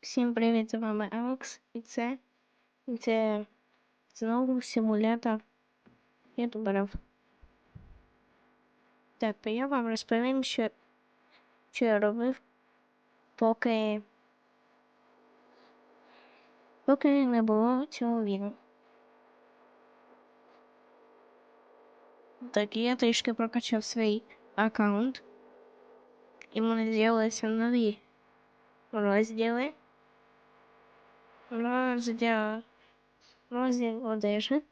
Всім привіт, з вами Алекс, і це, і це знову симулятор ютуберів. Так, я вам розповім, що, що я робив, поки, поки не було цього відео. Так, я трішки прокачав свій аккаунт, і мене з'явилися нові розділи. Розділ, розділ одежі.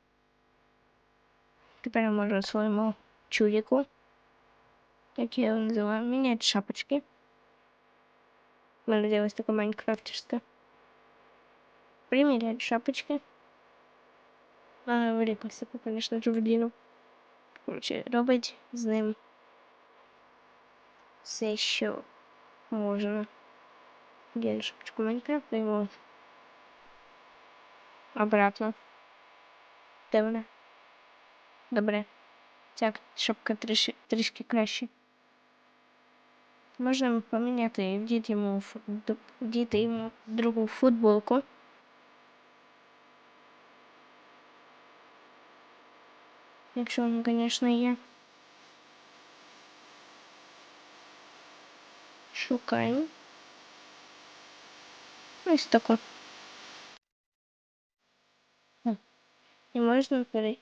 Тепер я можу своєму чудику, як я його називаю, міняти шапочки. У мене з'явилась така майнкрафтерська. Приміряти шапочки. А, виліпився, конечно ж. Короче, робить з ним все, що можна. Я шапочку Майнкрафта йому обратно. Добре. Добре. Так, шапка трішки, трішки краще. Можна поміняти, вдіти йому, вдіти йому другу футболку. Якщо він, звісно, є. Шукаємо. Ось таку. І можна пере...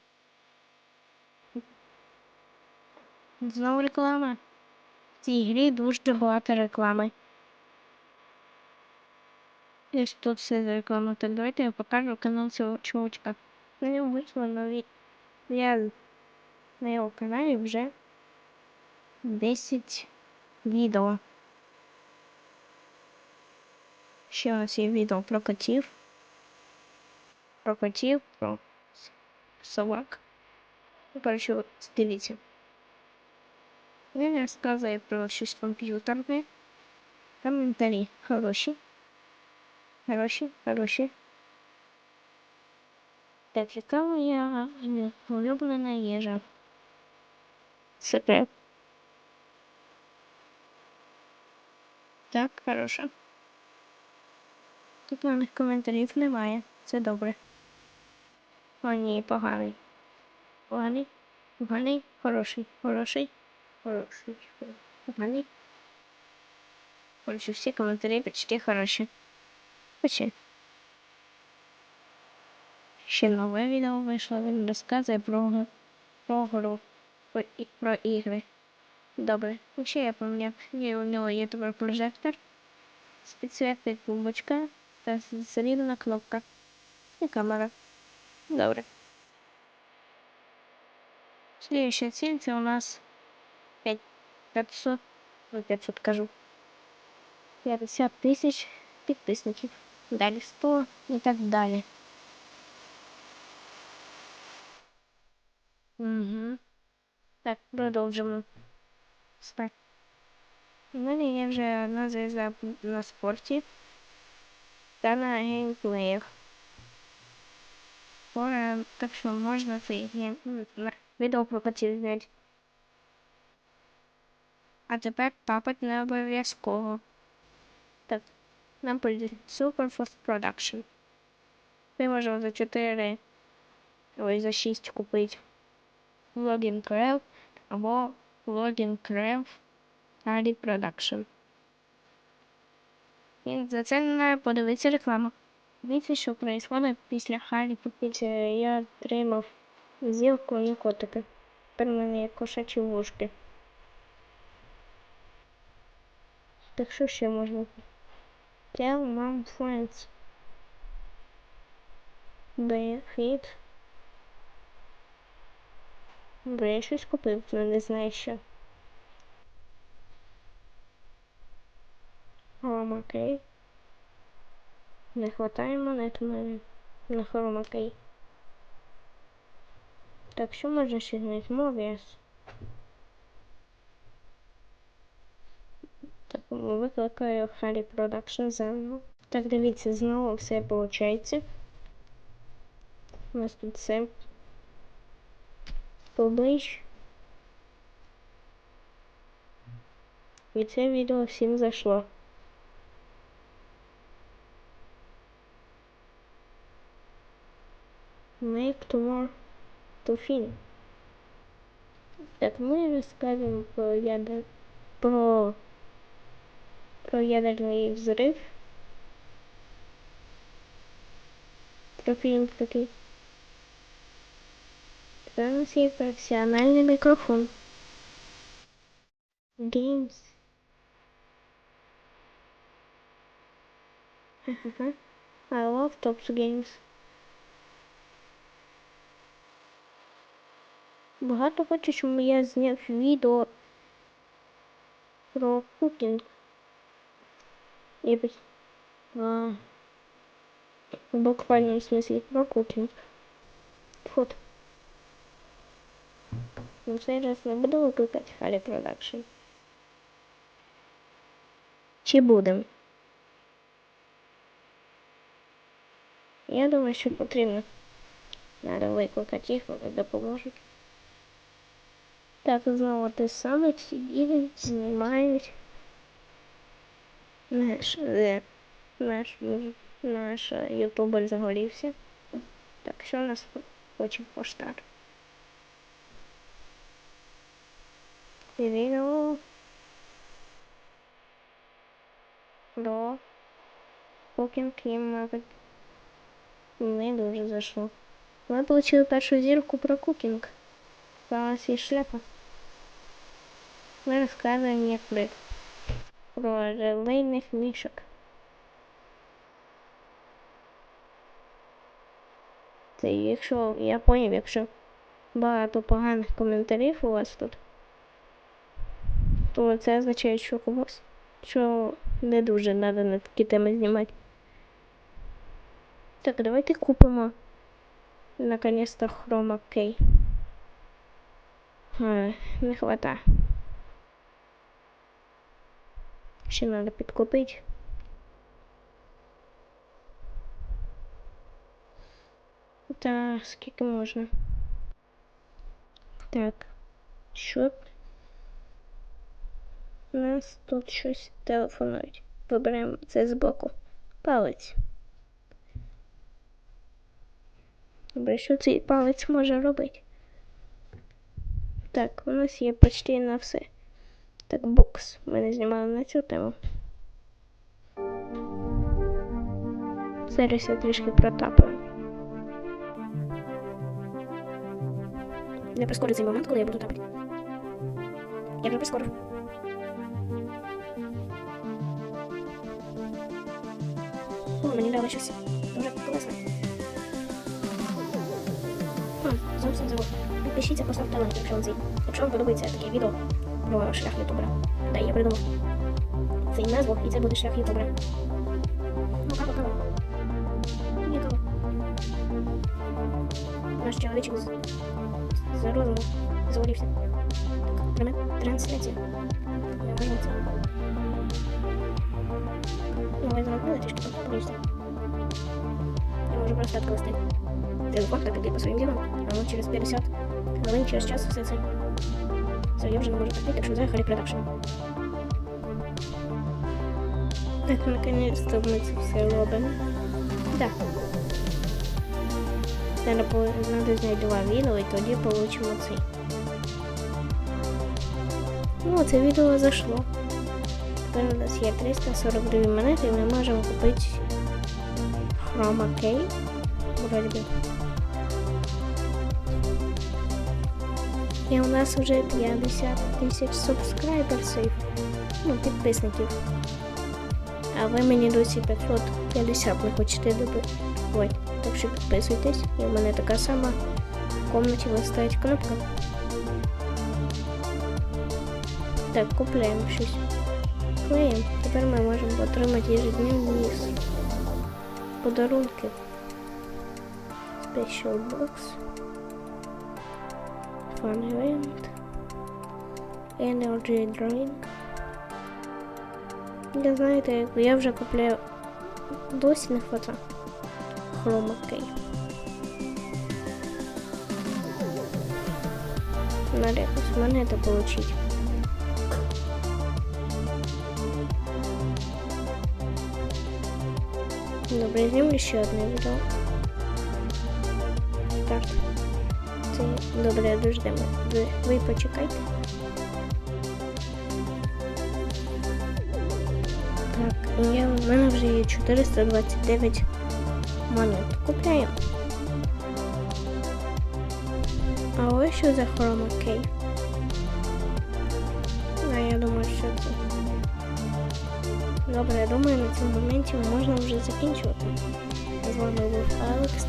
Знову реклама. В цій грі дуже багато реклами. Ось тут все за рекламу. Так давайте я покажу канал цього чувачка. На ньому вийшло нові. Я на його каналі вже 10 відео. Ще у нас є відео про котів. Про котів, про собак. Ну, коротше, от дивіться. Він розказує про щось комп'ютерне. Коментарі хороші. Хороші, хороші. Так, яка моя улюблена їжа? Секрет. Так, хороша. Тут на них коментарів немає. Це добре. О, ні, поганий. Поганий, поганий, хороший, хороший, хороший, поганий. Короче, всі коментарі почти хороші. Почти. Ще нове відео вийшло, він розказує про, про гру, про, і- про ігри. Добре. Ще я є у нього є тепер прожектор, підсвітить бомбочка та залізна кнопка. І камера. Добре. Следующая цель це у нас 5 500, ну 500 кажу. 50 тисяч підписників. Далі 100 і так далі. Угу. Так, продовжимо. Спа. У мене є вже одна зв'язка на спорті та на геймплеях. Пора, так що можна цей відео про котів. А тепер папать не обов'язково. Так, нам прийде Super Fast Production. Ми можемо за 4, ой, за 6 купити логін Крев або логін Крев Hardy Production. І за це не подивитися рекламу. Дивіться, що происходит після Hardy купити. Я отримав зілку і котика. Тепер у мене є кошачі вушки. Так що ще можна? Tell mom friends. Benefit. Бо я щось купив, але не знаю що. Хром окей. Не хватає монет мене на хром окей. Так, що можна ще знайти? Мовіс. Так, викликаю Harry Production заново. Так, дивіться, знову все виходить. У нас тут все поближ. І це відео всім зайшло. Make tomorrow to film. Так, мы расскажем про ядер... про... про ядерный взрыв. Про фильм такий. Це у нас є професіональний мікрофон. Games. Ха-ха-ха. I love Tops Games. Багато хочуть, щоб я зняв відео про кукінг. Я пос- а, в буквальному смысле про кукінг. Вот. Ну, цей раз не буду викликати Халі Продакшн. Чи будем? Я думаю, що потрібно. Надо викликати їх, вони допоможуть. Так, знову те саме, сиділи, знімають. Наш, е, наш, наш ютубер загорівся. Так, що у нас хоче поштар? Відео до Cooking Cream Market. Не дуже зайшло. Ми отримали першу зірку про кукінг. Нас є шляпа. Ми розказуємо, як ми про релейних мішок. Це якщо я поняв, якщо багато поганих коментарів у вас тут, то це означає, що комусь, що не дуже треба на такі теми знімати. Так, давайте купимо наконец-то хрома кей. Е, Не хватає. Ще надо підкупити. Та скільки можна? Так. Що? У нас тут щось телефонують. Виберемо це збоку. Палець. Добре, що цей палець може робити? Так, у нас є почти на все. Так, бокс. Ми знімали на цю тему. Зараз я трішки протапаю. Не прискорю цей момент, коли я буду тапати. Я вже прискорив. О, мені дали щось дуже класне. Хм, зовсім забув. Підпишіться, поставте лайк, якщо вам, цей, якщо вам подобається таке відео про шлях ютубера. Да, я придумав. Це і назву, і це буде шлях ютубера. Ну, кава, кава. Ні. Наш чоловічок з, з розуму завалився. Так, пряме трансляція. Я це. Ну, ви зробили трішки подивіться. Я можу просто відкласти телефон, так іти по своїм ділам, а ну через 50 хвилин, через час все це. Все, я вже не можу так так що заїхали продакшн. Так, наконец-то ми це все робимо. Да. Треба надо зняти два відео і тоді получимо цей. Ну, це відео зайшло. Тепер у нас є 342 монети і ми можемо купити Chroma Key. Вроде І у нас вже 50 тисяч субскрайберсів. Ну, підписників. А ви мені досі 550 не хочете добити. Ой, так що підписуйтесь. І в мене така сама в комнаті стоїть кнопка. Так, купляємо щось. Клеїмо. Тепер ми можемо отримати ежедневні подарунки. Special box. Fun event. Energy drink. Я знаєте, як я вже купляю досі не хватає. Хрома кей. Надо якось монети получить. Добре, зніму ще одне відео. старт. Це добре, дождемо. Ви, ви почекайте. Так, я, в мене вже є 429 монет. Купляємо. А ось що за хрома кей. А я думаю, що це. Добре, я думаю, на цьому моменті можна вже закінчувати. З вами був Алекс.